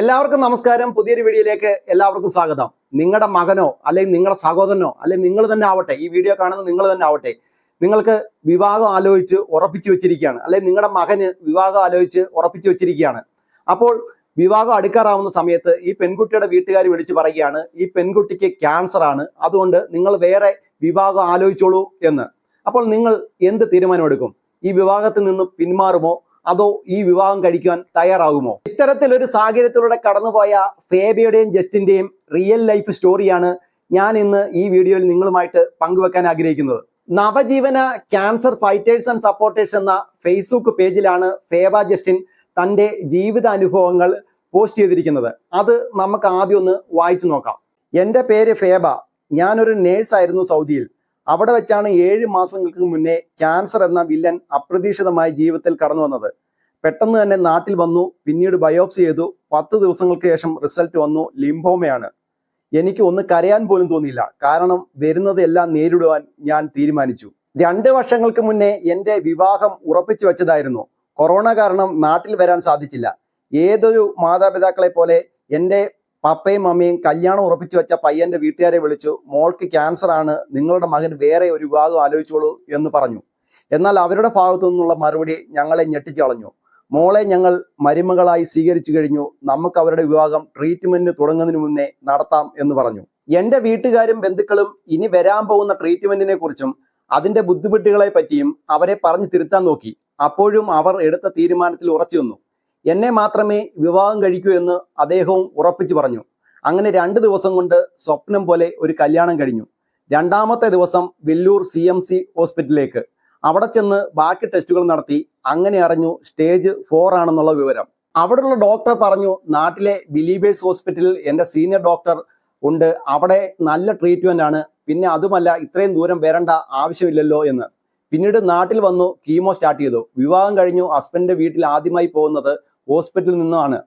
എല്ലാവർക്കും നമസ്കാരം. പുതിയൊരു വീഡിയോയിലേക്ക് എല്ലാവർക്കും സ്വാഗതം. നിങ്ങളുടെ മകനോ അല്ലെങ്കിൽ നിങ്ങളുടെ സഹോദരനോ അല്ലെങ്കിൽ നിങ്ങൾ തന്നെ ആവട്ടെ ഈ വീഡിയോ കാണുന്ന നിങ്ങൾ തന്നെ ആവട്ടെ നിങ്ങൾക്ക് വിവാഹം ആലോചിച്ച് ഉറപ്പിച്ചു വെച്ചിരിക്കുകയാണ്. അല്ലെങ്കിൽ നിങ്ങളുടെ മകന് വിവാഹം ആലോചിച്ച് ഉറപ്പിച്ചു വെച്ചിരിക്കുകയാണ്. അപ്പോൾ വിവാഹം അടുക്കാറാവുന്ന സമയത്ത് ഈ പെൺകുട്ടിയുടെ വീട്ടുകാർ വിളിച്ച് പറയുകയാണ് ഈ പെൺകുട്ടിക്ക് ക്യാൻസർ ആണ്. അതുകൊണ്ട് നിങ്ങൾ വേറെ വിവാഹം ആലോചിച്ചോളൂ എന്ന്. അപ്പോൾ നിങ്ങൾ എന്ത് തീരുമാനമെടുക്കും? ഈ വിവാഹത്തിൽ നിന്ന് പിന്മാറുമോ? അതോ ഈ വിവാഹം കഴിക്കുവാൻ തയ്യാറാകുമോ? ഇത്തരത്തിലൊരു സാഹചര്യത്തിലൂടെ കടന്നുപോയ ഫേബയുടെയും ജസ്റ്റിന്റെയും റിയൽ ലൈഫ് സ്റ്റോറിയാണ് ഞാൻ ഇന്ന് ഈ വീഡിയോയിൽ നിങ്ങളുമായിട്ട് പങ്കുവെക്കാൻ ആഗ്രഹിക്കുന്നത്. Navajeevana cancer fighters and supporters എന്ന ഫേസ്ബുക്ക് പേജിലാണ് ഫേബ ജസ്റ്റിൻ തന്റെ ജീവിത അനുഭവങ്ങൾ പോസ്റ്റ് ചെയ്തിരിക്കുന്നത്. അത് നമുക്ക് ആദ്യം ഒന്ന് വായിച്ചു നോക്കാം. എന്റെ പേര് ഫേബ. ഞാനൊരു നേഴ്സായിരുന്നു സൗദിയിൽ. അവിടെ വെച്ചാണ് ഏഴ് മാസങ്ങൾക്ക് മുന്നേ ക്യാൻസർ എന്ന വില്ലൻ അപ്രതീക്ഷിതമായി ജീവിതത്തിൽ കടന്നു വന്നത്. പെട്ടെന്ന് തന്നെ നാട്ടിൽ വന്നു പിന്നീട് ബയോപ്സി ചെയ്തു. പത്ത് ദിവസങ്ങൾക്ക് ശേഷം റിസൾട്ട് വന്നു ലിംഫോമയാണ്. എനിക്ക് ഒന്ന് കരയാൻ പോലും തോന്നിയില്ല. കാരണം വരുന്നതെല്ലാം നേരിടുവാൻ ഞാൻ തീരുമാനിച്ചു. രണ്ട് വർഷങ്ങൾക്ക് മുന്നേ എന്റെ വിവാഹം ഉറപ്പിച്ചു വെച്ചതായിരുന്നു. കൊറോണ കാരണം നാട്ടിൽ വരാൻ സാധിച്ചില്ല. ഏതൊരു മാതാപിതാക്കളെ പോലെ എന്റെ പപ്പയും മമ്മിയും കല്യാണം ഉറപ്പിച്ചു വെച്ച പയ്യന്റെ വീട്ടുകാരെ വിളിച്ചു മോൾക്ക് ക്യാൻസർ ആണ് നിങ്ങളുടെ മകൻ വേറെ ഒരു വിവാഹം ആലോചിച്ചോളൂ എന്ന് പറഞ്ഞു. എന്നാൽ അവരുടെ ഭാഗത്തു നിന്നുള്ള മറുപടി ഞങ്ങളെ ഞെട്ടിച്ചു കളഞ്ഞു. മോളെ ഞങ്ങൾ മരുമകളായി സ്വീകരിച്ചു കഴിഞ്ഞു. നമുക്ക് അവരുടെ വിവാഹം ട്രീറ്റ്മെന്റ് തുടങ്ങുന്നതിന് മുന്നേ നടത്താം എന്ന് പറഞ്ഞു. എന്റെ വീട്ടുകാരും ബന്ധുക്കളും ഇനി വരാൻ പോകുന്ന ട്രീറ്റ്മെന്റിനെ കുറിച്ചും അതിന്റെ ബുദ്ധിമുട്ടുകളെ പറ്റിയും അവരെ പറഞ്ഞു തിരുത്താൻ നോക്കി. അപ്പോഴും അവർ എടുത്ത തീരുമാനത്തിൽ ഉറച്ചു നിന്നു. എന്നെ മാത്രമേ വിവാഹം കഴിക്കൂ എന്ന് അദ്ദേഹവും ഉറപ്പിച്ചു പറഞ്ഞു. അങ്ങനെ രണ്ട് ദിവസം കൊണ്ട് സ്വപ്നം പോലെ ഒരു കല്യാണം കഴിഞ്ഞു. രണ്ടാമത്തെ ദിവസം വെല്ലൂർ സി എം സി ഹോസ്പിറ്റലിലേക്ക്. അവിടെ ചെന്ന് ബാക്കി ടെസ്റ്റുകൾ നടത്തി അങ്ങനെ അറിഞ്ഞു സ്റ്റേജ് ഫോർ ആണെന്നുള്ള വിവരം. അവിടെയുള്ള ഡോക്ടർ പറഞ്ഞു നാട്ടിലെ ബിലീബേഴ്സ് ഹോസ്പിറ്റലിൽ എന്റെ സീനിയർ ഡോക്ടർ ഉണ്ട്. അവിടെ നല്ല ട്രീറ്റ്മെന്റ് ആണ്. പിന്നെ അതുമല്ല ഇത്രയും ദൂരം വരേണ്ട ആവശ്യമില്ലല്ലോ എന്ന്. പിന്നീട് നാട്ടിൽ വന്നു കീമോ സ്റ്റാർട്ട് ചെയ്തു. വിവാഹം കഴിഞ്ഞു. ഹസ്ബൻഡിന്റെ വീട്ടിൽ ആദ്യമായി പോകുന്നത് ഹോസ്പിറ്റലിൽ നിന്നാണ്.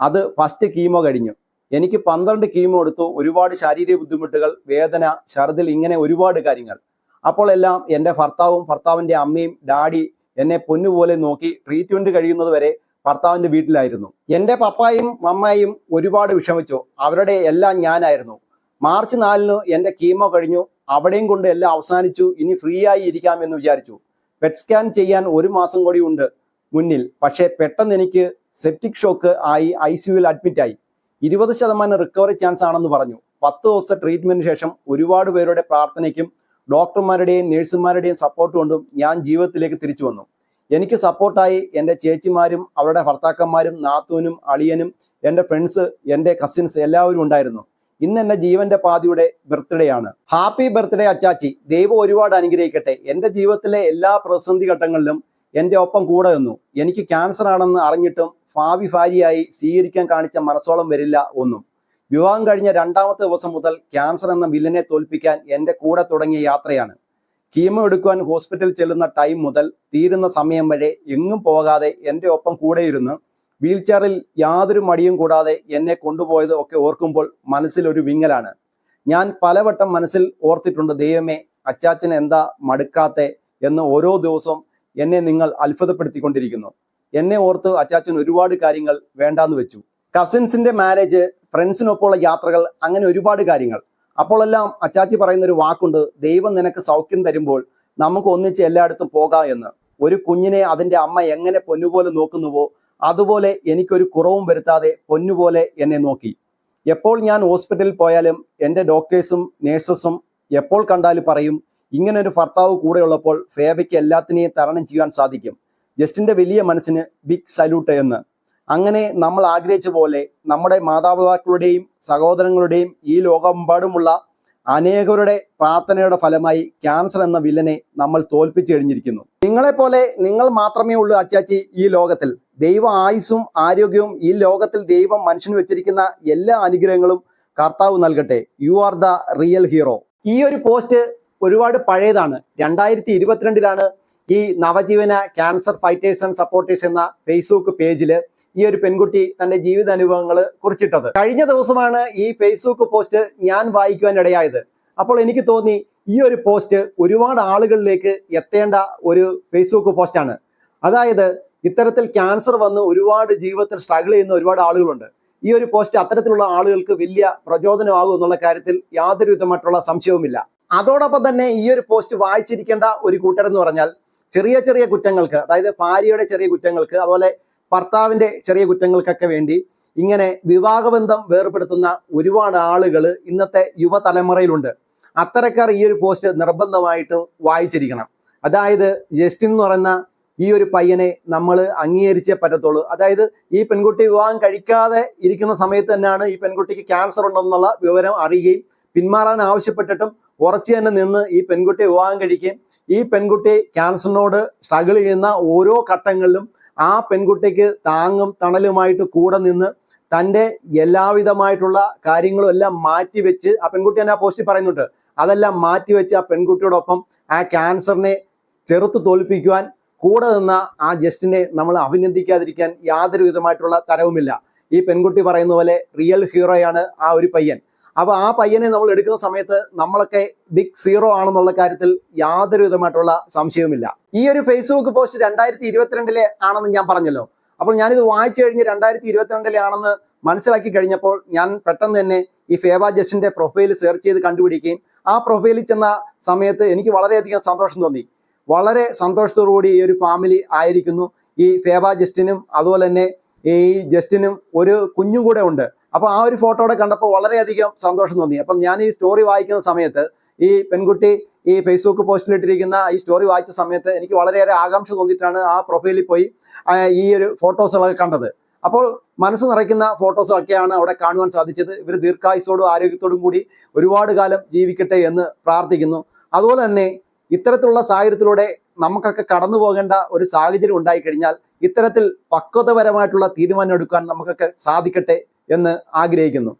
അത് ഫസ്റ്റ് കീമോ കഴിഞ്ഞു. എനിക്ക് പന്ത്രണ്ട് കീമോ എടുത്തു. ഒരുപാട് ശാരീരിക ബുദ്ധിമുട്ടുകൾ വേദന ഛർദിൽ ഇങ്ങനെ ഒരുപാട് കാര്യങ്ങൾ. അപ്പോൾ എല്ലാം എന്റെ ഭർത്താവും ഭർത്താവിന്റെ അമ്മയും ഡാഡി എന്നെ പൊന്നുപോലെ നോക്കി ട്രീറ്റ്മെന്റ് കഴിയുന്നത് വരെ ഭർത്താവിന്റെ വീട്ടിലായിരുന്നു. എന്റെ പപ്പായും മമ്മായും ഒരുപാട് വിഷമിച്ചു. അവരുടെ എല്ലാം ഞാനായിരുന്നു. മാർച്ച് നാലിന് എന്റെ കീമോ കഴിഞ്ഞു. അവിടെയും കൊണ്ട് എല്ലാം അവസാനിച്ചു. ഇനി ഫ്രീ ആയി ഇരിക്കാം എന്ന് വിചാരിച്ചു. പെറ്റ് സ്കാൻ ചെയ്യാൻ ഒരു മാസം കൂടി ഉണ്ട് മുന്നിൽ. പക്ഷേ പെട്ടെന്ന് എനിക്ക് സെപ്റ്റിക് ഷോക്ക് ആയി ഐ സിയുയിൽ അഡ്മിറ്റായി ഇരുപത് ശതമാനം റിക്കവറി ചാൻസ് ആണെന്ന് പറഞ്ഞു. പത്ത് ദിവസത്തെ ട്രീറ്റ്മെന്റിന് ശേഷം ഒരുപാട് പേരുടെ പ്രാർത്ഥനയ്ക്കും ഡോക്ടർമാരുടെയും നഴ്സുമാരുടെയും സപ്പോർട്ട് കൊണ്ടും ഞാൻ ജീവിതത്തിലേക്ക് തിരിച്ചു വന്നു. എനിക്ക് സപ്പോർട്ടായി എന്റെ ചേച്ചിമാരും അവരുടെ ഭർത്താക്കന്മാരും നാത്തൂനും അളിയനും എന്റെ ഫ്രണ്ട്സ് എന്റെ കസിൻസ് എല്ലാവരും ഉണ്ടായിരുന്നു. ഇന്ന് എന്റെ ജീവന്റെ പാതിയുടെ ബർത്ത്ഡേ ആണ്. ഹാപ്പി ബർത്ത്ഡേ അച്ചാച്ചി. ദൈവം ഒരുപാട് അനുഗ്രഹിക്കട്ടെ. എന്റെ ജീവിതത്തിലെ എല്ലാ പ്രതിസന്ധി ഘട്ടങ്ങളിലും എന്റെ ഒപ്പം കൂടെ നിന്നു. എനിക്ക് ക്യാൻസർ ആണെന്ന് അറിഞ്ഞിട്ടും ഭാവി ഭാര്യയായി സ്വീകരിക്കാൻ കാണിച്ച മനസ്സോളം വരില്ല ഒന്നും. വിവാഹം കഴിഞ്ഞ രണ്ടാമത്തെ ദിവസം മുതൽ ക്യാൻസർ എന്ന വില്ലനെ തോൽപ്പിക്കാൻ എന്റെ കൂടെ തുടങ്ങിയ യാത്രയാണ്. കീമോ എടുക്കുവാൻ ഹോസ്പിറ്റലിൽ ചെല്ലുന്ന ടൈം മുതൽ തീരുന്ന സമയം വരെ എങ്ങും പോകാതെ എന്റെ ഒപ്പം കൂടെയിരുന്ന്. വീൽ ചെയറിൽ യാതൊരു മടിയും കൂടാതെ എന്നെ കൊണ്ടുപോയത് ഒക്കെ ഓർക്കുമ്പോൾ മനസ്സിൽ ഒരു വിങ്ങലാണ്. ഞാൻ പലവട്ടം മനസ്സിൽ ഓർത്തിട്ടുണ്ട് ദൈവമേ അച്ചാച്ചൻ എന്താ മടുക്കാത്തെ? എന്ന് ഓരോ ദിവസവും എന്നെ നിങ്ങൾ അത്ഭുതപ്പെടുത്തിക്കൊണ്ടിരിക്കുന്നു. എന്നെ ഓർത്ത് അച്ചാച്ചൻ ഒരുപാട് കാര്യങ്ങൾ വേണ്ടാന്ന് വെച്ചു. കസിൻസിന്റെ മാരേജ് ഫ്രണ്ട്സിനൊപ്പമുള്ള യാത്രകൾ അങ്ങനെ ഒരുപാട് കാര്യങ്ങൾ. അപ്പോഴെല്ലാം അച്ചാച്ചി പറയുന്ന ഒരു വാക്കുണ്ട് ദൈവം നിനക്ക് സൗഖ്യം തരുമ്പോൾ നമുക്ക് ഒന്നിച്ച് എല്ലായിടത്തും പോകാം എന്ന്. ഒരു കുഞ്ഞിനെ അതിന്റെ അമ്മ എങ്ങനെ പൊന്നുപോലെ നോക്കുന്നുവോ അതുപോലെ എനിക്കൊരു കുറവും വരുത്താതെ പൊന്നുപോലെ എന്നെ നോക്കി. എപ്പോൾ ഞാൻ ഹോസ്പിറ്റലിൽ പോയാലും എന്റെ ഡോക്ടേഴ്സും നേഴ്സസും എപ്പോൾ കണ്ടാലും പറയും ഇങ്ങനെ ഒരു ഭർത്താവ് കൂടെയുള്ളപ്പോൾ ഫേബയ്ക്ക് എല്ലാത്തിനെയും തരണം ചെയ്യാൻ സാധിക്കും. ജസ്റ്റിന്റെ വലിയ മനസ്സിന് ബിഗ് സല്യൂട്ട് എന്ന്. അങ്ങനെ നമ്മൾ ആഗ്രഹിച്ച പോലെ നമ്മുടെ മാതാപിതാക്കളുടെയും സഹോദരങ്ങളുടെയും ഈ ലോകമെമ്പാടുമുള്ള അനേകരുടെ പ്രാർത്ഥനയുടെ ഫലമായി ക്യാൻസർ എന്ന വില്ലനെ നമ്മൾ തോൽപ്പിച്ചു കഴിഞ്ഞിരിക്കുന്നു നിങ്ങളെപ്പോലെ നിങ്ങൾ മാത്രമേ ഉള്ളൂ അച്ചാച്ചി ഈ ലോകത്തിൽ. ദൈവ ആയുസ്സും ആരോഗ്യവും ഈ ലോകത്തിൽ ദൈവം മനുഷ്യന് വെച്ചിരിക്കുന്ന എല്ലാ അനുഗ്രഹങ്ങളും കർത്താവ് നൽകട്ടെ. You are the real hero ഈ ഒരു പോസ്റ്റ് ഒരുപാട് പഴയതാണ്. രണ്ടായിരത്തി ഇരുപത്തിരണ്ടിലാണ് ഈ Navajeevana cancer fighters and supporters എന്ന ഫേസ്ബുക്ക് പേജിൽ ഈ ഒരു പെൺകുട്ടി തന്റെ ജീവിത അനുഭവങ്ങൾ കുറിച്ചിട്ടത്. കഴിഞ്ഞ ദിവസമാണ് ഈ ഫേസ്ബുക്ക് പോസ്റ്റ് ഞാൻ വായിക്കുവാൻ ഇടയായത്. അപ്പോൾ എനിക്ക് തോന്നി ഈ ഒരു പോസ്റ്റ് ഒരുപാട് ആളുകളിലേക്ക് എത്തേണ്ട ഒരു ഫേസ്ബുക്ക് പോസ്റ്റാണ് അതായത് ഇത്തരത്തിൽ ക്യാൻസർ വന്ന് ഒരുപാട് ജീവിതത്തിൽ സ്ട്രഗിൾ ചെയ്യുന്ന ഒരുപാട് ആളുകളുണ്ട്. ഈ ഒരു പോസ്റ്റ് അത്തരത്തിലുള്ള ആളുകൾക്ക് വലിയ പ്രചോദനമാകും എന്നുള്ള കാര്യത്തിൽ യാതൊരു വിധമായിട്ടുള്ള സംശയവുമില്ല. അതോടൊപ്പം തന്നെ ഈ ഒരു പോസ്റ്റ് വായിച്ചിരിക്കേണ്ട ഒരു കൂട്ടരെന്ന് പറഞ്ഞാൽ ചെറിയ ചെറിയ കുറ്റങ്ങൾക്ക് അതായത് ഭാര്യയുടെ ചെറിയ കുറ്റങ്ങൾക്ക് അതുപോലെ ഭർത്താവിന്റെ ചെറിയ കുറ്റങ്ങൾക്കൊക്കെ വേണ്ടി ഇങ്ങനെ വിവാഹബന്ധം വേർപെടുത്തുന്ന ഒരുപാട് ആളുകൾ ഇന്നത്തെ യുവതലമുറയിലുണ്ട്. അത്തരക്കാർ ഈ ഒരു പോസ്റ്റ് നിർബന്ധമായിട്ടും വായിച്ചിരിക്കണം. അതായത് ജസ്റ്റിൻ എന്ന് പറയുന്ന ഈ ഒരു പയ്യനെ നമ്മൾ അംഗീകരിച്ചേ പറ്റത്തുള്ളൂ. അതായത് ഈ പെൺകുട്ടി വിവാഹം കഴിക്കാതെ ഇരിക്കുന്ന സമയത്ത് തന്നെയാണ് ഈ പെൺകുട്ടിക്ക് ക്യാൻസർ ഉണ്ടെന്നുള്ള വിവരം അറിയുകയും പിന്മാറാൻ ആവശ്യപ്പെട്ടിട്ടും ഉറച്ചു തന്നെ നിന്ന് ഈ പെൺകുട്ടി വിവാഹം കഴിക്കുകയും ഈ പെൺകുട്ടി ക്യാൻസറിനോട് സ്ട്രഗിൾ ചെയ്യുന്ന ഓരോ ഘട്ടങ്ങളിലും ആ പെൺകുട്ടിക്ക് താങ്ങും തണലുമായിട്ട് കൂടെ നിന്ന് തന്റെ എല്ലാവിധമായിട്ടുള്ള കാര്യങ്ങളും എല്ലാം മാറ്റിവെച്ച് ആ പെൺകുട്ടി തന്നെ ആ പോസ്റ്റിൽ പറയുന്നുണ്ട്. അതെല്ലാം മാറ്റിവെച്ച് ആ പെൺകുട്ടിയോടൊപ്പം ആ ക്യാൻസറിനെ ചെറുത്ത് തോൽപ്പിക്കുവാൻ കൂടെ നിന്ന ആ ജസ്റ്റിനെ നമ്മൾ അഭിനന്ദിക്കാതിരിക്കാൻ യാതൊരു വിധമായിട്ടുള്ള തരവുമില്ല. ഈ പെൺകുട്ടി പറയുന്ന പോലെ റിയൽ ഹീറോയാണ് ആ ഒരു പയ്യൻ. അപ്പൊ ആ പയ്യനെ നമ്മൾ എടുക്കുന്ന സമയത്ത് നമ്മളൊക്കെ ബിഗ് സീറോ ആണെന്നുള്ള കാര്യത്തിൽ യാതൊരു വിധമായിട്ടുള്ള സംശയവുമില്ല. ഈ ഒരു ഫേസ്ബുക്ക് പോസ്റ്റ് രണ്ടായിരത്തി ഇരുപത്തിരണ്ടിലെ ആണെന്ന് ഞാൻ പറഞ്ഞല്ലോ. അപ്പോൾ ഞാനിത് വായിച്ചു കഴിഞ്ഞ് രണ്ടായിരത്തി ഇരുപത്തിരണ്ടിലെ ആണെന്ന് മനസ്സിലാക്കി കഴിഞ്ഞപ്പോൾ ഞാൻ പെട്ടെന്ന് തന്നെ ഈ ഫേവ ജസ്റ്റിന്റെ പ്രൊഫൈൽ സെർച്ച് ചെയ്ത് കണ്ടുപിടിക്കുകയും ആ പ്രൊഫൈലിൽ ചെന്ന സമയത്ത് എനിക്ക് വളരെയധികം സന്തോഷം തോന്നി. വളരെ സന്തോഷത്തോടു കൂടി ഈ ഒരു ഫാമിലി ആയിരിക്കുന്നു. ഈ ഫേബ ജസ്റ്റിനും അതുപോലെ തന്നെ ഈ ജസ്റ്റിനും ഒരു കുഞ്ഞും കൂടെ ഉണ്ട്. അപ്പോൾ ആ ഒരു ഫോട്ടോടെ കണ്ടപ്പോൾ വളരെയധികം സന്തോഷം തോന്നി. അപ്പം ഞാൻ ഈ സ്റ്റോറി വായിക്കുന്ന സമയത്ത് ഈ പെൺകുട്ടി ഈ ഫേസ്ബുക്ക് പോസ്റ്റിലിട്ടിരിക്കുന്ന ഈ സ്റ്റോറി വായിച്ച സമയത്ത് എനിക്ക് വളരെയേറെ ആകാംക്ഷ തോന്നിയിട്ടാണ് ആ പ്രൊഫൈലിൽ പോയി ഈ ഒരു ഫോട്ടോസുകളൊക്കെ കണ്ടത്. അപ്പോൾ മനസ്സ് നിറയ്ക്കുന്ന ഫോട്ടോസൊക്കെയാണ് അവിടെ കാണുവാൻ സാധിച്ചത്. ഇവർ ദീർഘായുസോടും ആരോഗ്യത്തോടും കൂടി ഒരുപാട് കാലം ജീവിക്കട്ടെ എന്ന് പ്രാർത്ഥിക്കുന്നു. അതുപോലെ തന്നെ ഇത്തരത്തിലുള്ള സാഹചര്യത്തിലൂടെ നമുക്കൊക്കെ കടന്നു പോകേണ്ട ഒരു സാഹചര്യം ഉണ്ടായിക്കഴിഞ്ഞാൽ ഇത്തരത്തിൽ പക്വതപരമായിട്ടുള്ള തീരുമാനം എടുക്കാൻ നമുക്കൊക്കെ സാധിക്കട്ടെ എന്ന് ആഗ്രഹിക്കുന്നു.